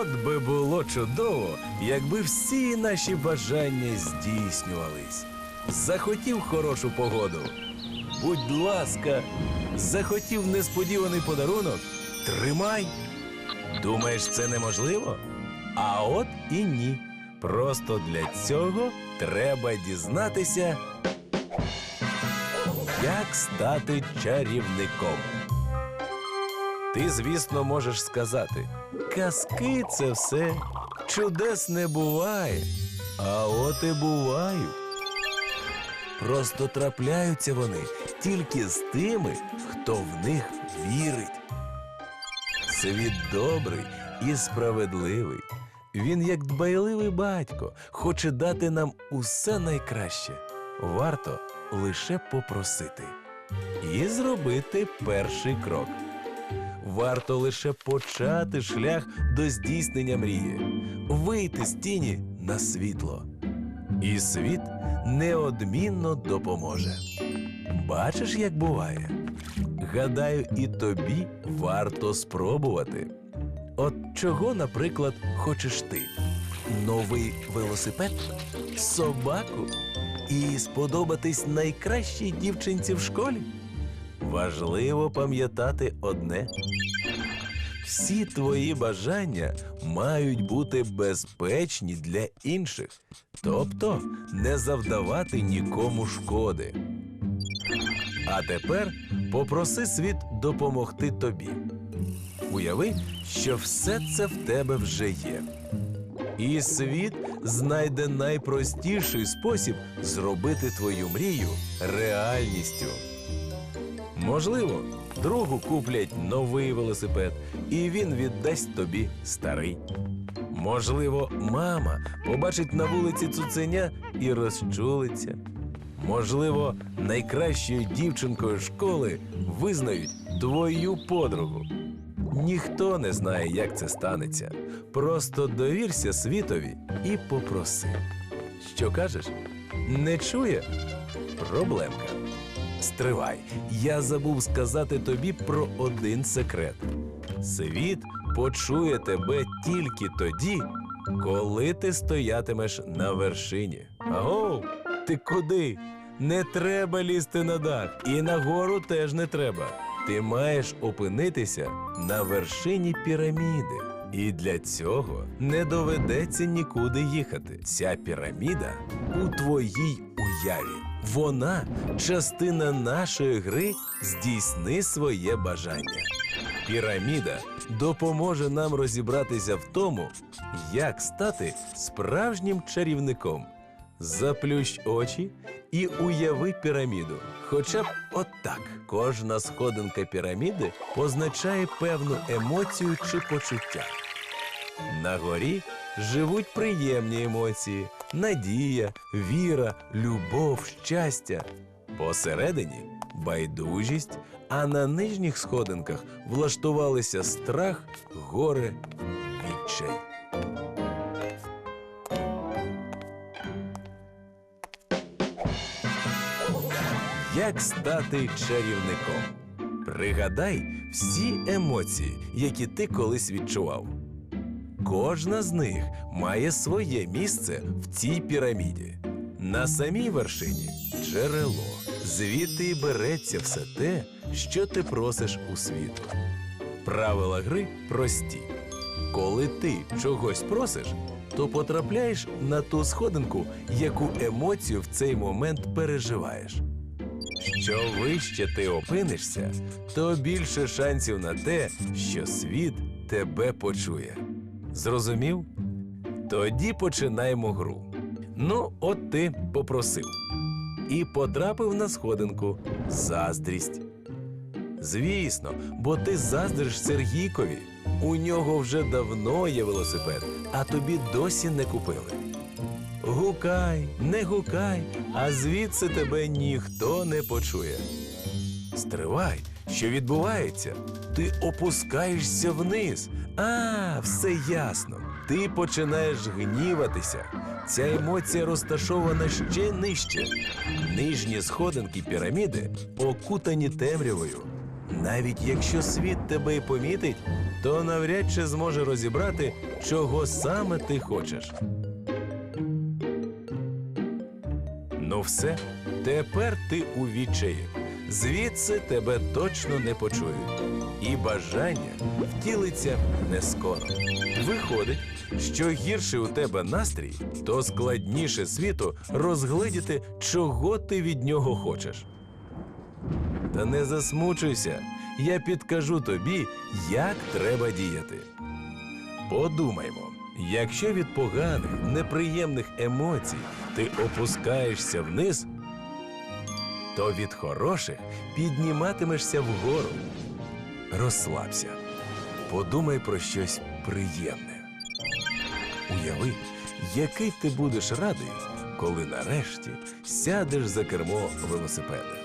От би було чудово, якби всі наші бажання здійснювались. Захотів хорошу погоду. Будь ласка, захотів несподіваний подарунок. Тримай. Думаєш, це неможливо? А от і ні. Просто для цього треба дізнатися, як стати чарівником. Ти, звісно, можеш сказати: казки це все чудес не буває. А от і бувають. Просто трапляються вони тільки з тими, хто в них вірить. Світ добрий і справедливий. Він, як дбайливий батько, хоче дати нам усе найкраще. Варто лише попросити і зробити перший крок. Варто лише почати шлях до здійснення мрії, вийти з тіні на світло. І світ неодмінно допоможе. Бачиш, як буває? Гадаю, і тобі варто спробувати. От чого, наприклад, хочеш ти? Новий велосипед? Собаку? І сподобатись найкращій дівчинці в школі? Важливо пам'ятати одне: всі твої бажання мають бути безпечні для інших, тобто не завдавати нікому шкоди. А тепер попроси світ допомогти тобі. Уяви, що все це в тебе вже є. І світ знайде найпростіший спосіб зробити твою мрію реальністю. Можливо, другу куплять новий велосипед, і він віддасть тобі старий. Можливо, мама побачить на вулиці цуценя і розчулиться. Можливо, найкращою дівчинкою школи визнають твою подругу. Ніхто не знає, як це станеться. Просто довірся світові і попроси. Що кажеш? Не чує? Проблемка. Стривай, я забув сказати тобі про один секрет. Світ почує тебе тільки тоді, коли ти стоятимеш на вершині. Аго, ти куди? Не треба лізти на дах, і на гору теж не треба. Ти маєш опинитися на вершині піраміди. І для цього не доведеться нікуди їхати. Ця піраміда у твоїй уяві. Вона частина нашої гри здійсни своє бажання. Піраміда допоможе нам розібратися в тому, як стати справжнім чарівником. Заплющ очі і уяви піраміду. Хоча б отак. Кожна сходинка піраміди позначає певну емоцію чи почуття. На горі живуть приємні емоції: надія, віра, любов, щастя. Посередині байдужість, а на нижніх сходинках влаштувалися страх, горе, відчай. Як стати чарівником? Пригадай всі емоції, які ти колись відчував. Кожна з них має своє місце в цій піраміді. На самій вершині джерело, звідти й береться все те, що ти просиш у світу. Правила гри прості. Коли ти чогось просиш, то потрапляєш на ту сходинку, яку емоцію в цей момент переживаєш. Що вище ти опинишся, то більше шансів на те, що світ тебе почує. Зрозумів? Тоді починаємо гру. Ну, от ти попросив. І потрапив на сходинку заздрість. Звісно, бо ти заздриш Сергійкові. У нього вже давно є велосипед, а тобі досі не купили. Гукай, не гукай, а звідси тебе ніхто не почує. Стривай, що відбувається? Ти опускаєшся вниз. А, все ясно. Ти починаєш гніватися. Ця емоція розташована ще нижче. Нижні сходинки піраміди окутані темрявою. Навіть якщо світ тебе й помітить, то навряд чи зможе розібрати, чого саме ти хочеш. Ну все, тепер ти у відчаї. Звідси тебе точно не почують. І бажання втілиться не скоро. Виходить, що гірше у тебе настрій, то складніше світу розгледіти, чого ти від нього хочеш. Та не засмучуйся, я підкажу тобі, як треба діяти. Подумаймо, якщо від поганих, неприємних емоцій ти опускаєшся вниз, то від хороших підніматимешся вгору. Розслабся. Подумай про щось приємне. Уяви, який ти будеш радий, коли нарешті сядеш за кермо велосипеда.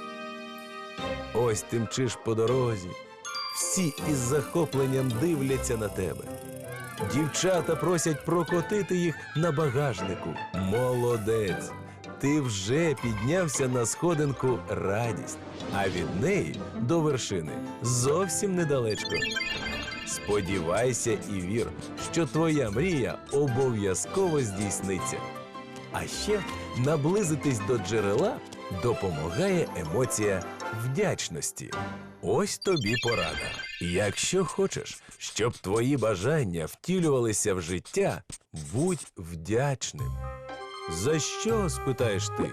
Ось ти мчиш по дорозі, всі із захопленням дивляться на тебе. Дівчата просять прокотити їх на багажнику. Молодець! Ти вже піднявся на сходинку радість, а від неї до вершини зовсім недалечко. Сподівайся і вір, що твоя мрія обов'язково здійсниться. А ще наблизитись до джерела допомагає емоція вдячності. Ось тобі порада. Якщо хочеш, щоб твої бажання втілювалися в життя, будь вдячним. За що? спитаєш ти?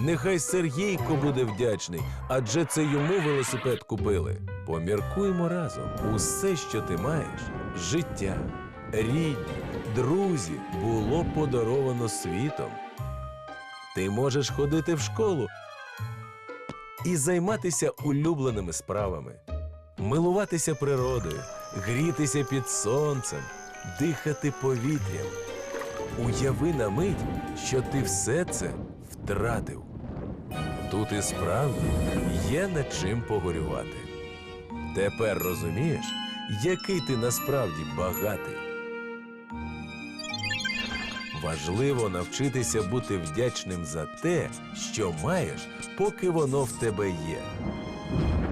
Нехай Сергійко буде вдячний, адже це йому велосипед купили. Поміркуємо разом. Усе, що ти маєш, життя, рідні, друзі, було подаровано світом. Ти можеш ходити в школу і займатися улюбленими справами, милуватися природою, грітися під сонцем, дихати повітрям. Уяви на мить, що ти все це втратив. Тут і справді є над чим погорювати. Тепер розумієш, який ти насправді багатий. Важливо навчитися бути вдячним за те, що маєш, поки воно в тебе є,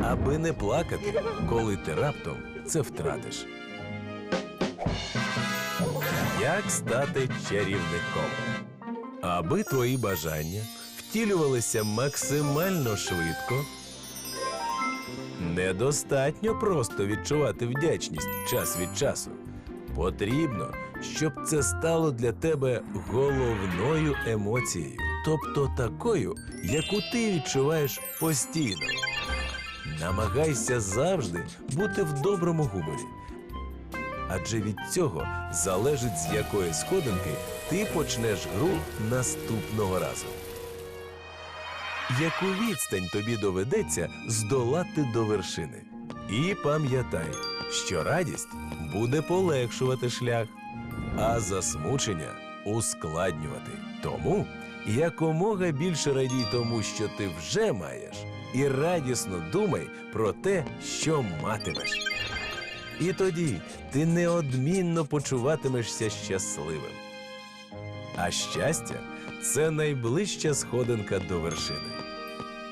аби не плакати, коли ти раптом це втратиш. Як стати чарівником? Аби твої бажання втілювалися максимально швидко. Недостатньо просто відчувати вдячність час від часу. Потрібно, щоб це стало для тебе головною емоцією, тобто такою, яку ти відчуваєш постійно. Намагайся завжди бути в доброму гуморі. Адже від цього залежить, з якої сходинки ти почнеш гру наступного разу. Яку відстань тобі доведеться здолати до вершини? І пам'ятай, що радість буде полегшувати шлях, а засмучення ускладнювати. Тому якомога більше радій тому, що ти вже маєш, і радісно думай про те, що матимеш. І тоді ти неодмінно почуватимешся щасливим. А щастя це найближча сходинка до вершини.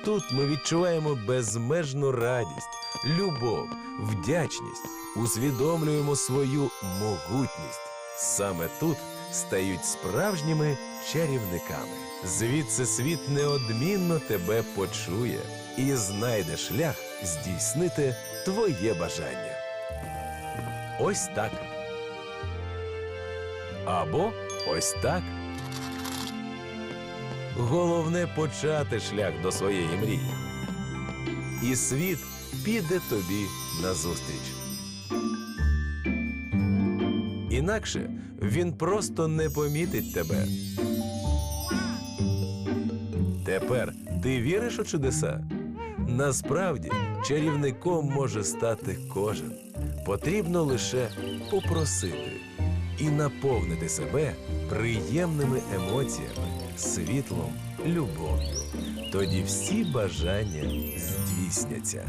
Тут ми відчуваємо безмежну радість, любов, вдячність, усвідомлюємо свою могутність. Саме тут стають справжніми чарівниками. Звідси світ неодмінно тебе почує і знайде шлях здійснити твоє бажання. Ось так. Або ось так. Головне почати шлях до своєї мрії. І світ піде тобі назустріч. Інакше він просто не помітить тебе. Тепер ти віриш у чудеса? Насправді чарівником може стати кожен. Потрібно лише попросити і наповнити себе приємними емоціями, світлом, любов'ю. Тоді всі бажання здійсняться.